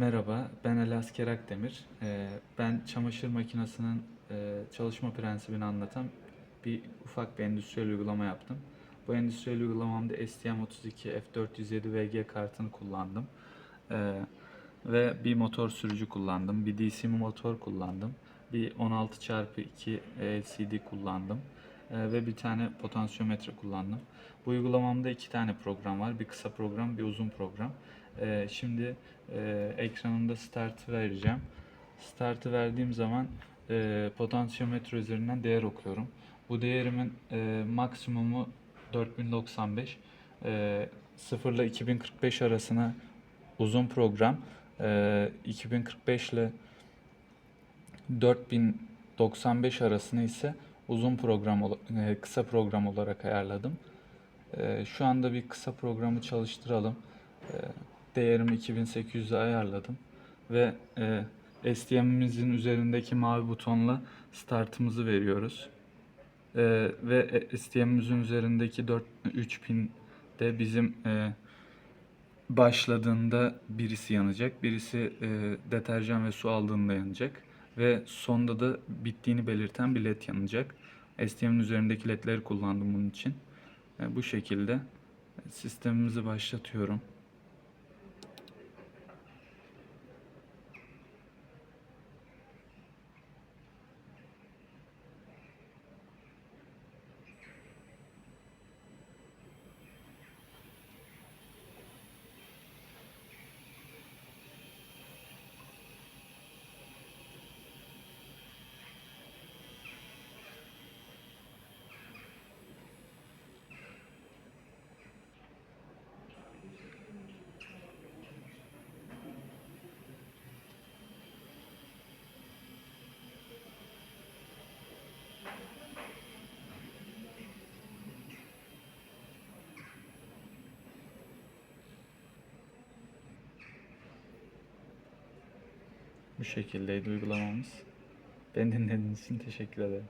Merhaba, ben Ali Asker Akdemir. Ee, Ben çamaşır makinesinin e, çalışma prensibini anlatan bir ufak bir endüstriyel uygulama yaptım. Bu endüstriyel uygulamamda STM32 F407 VG kartını kullandım. Ee, Ve bir motor sürücü kullandım, bir DC motor kullandım, bir 16x2 LCD kullandım ve bir tane potansiyometre kullandım. Bu uygulamamda iki tane program var, bir kısa program, bir uzun program. Ee, Şimdi e, ekranımda start vereceğim. Startı verdiğim zaman e, potansiyometre üzerinden değer okuyorum. Bu değerimin e, maksimumu 4095. E, 0 ile 2045 arasına uzun program, e, 2045 ile 4095 arasını ise uzun program, e, kısa program olarak ayarladım. E, Şu anda bir kısa programı çalıştıralım. E, Değerimi 2800'e ayarladım ve STM'imizin üzerindeki mavi butonla startımızı veriyoruz. Ve STM'imizin üzerindeki 4 3000 de bizim başladığında birisi yanacak, birisi deterjan ve su aldığında yanacak ve sonda da bittiğini belirten bir led yanacak. STM'in üzerindeki ledleri kullandım bunun için. E, bu şekilde sistemimizi başlatıyorum. Bu şekildeydi uygulamamız. Beni dinlediğiniz için teşekkür ederim.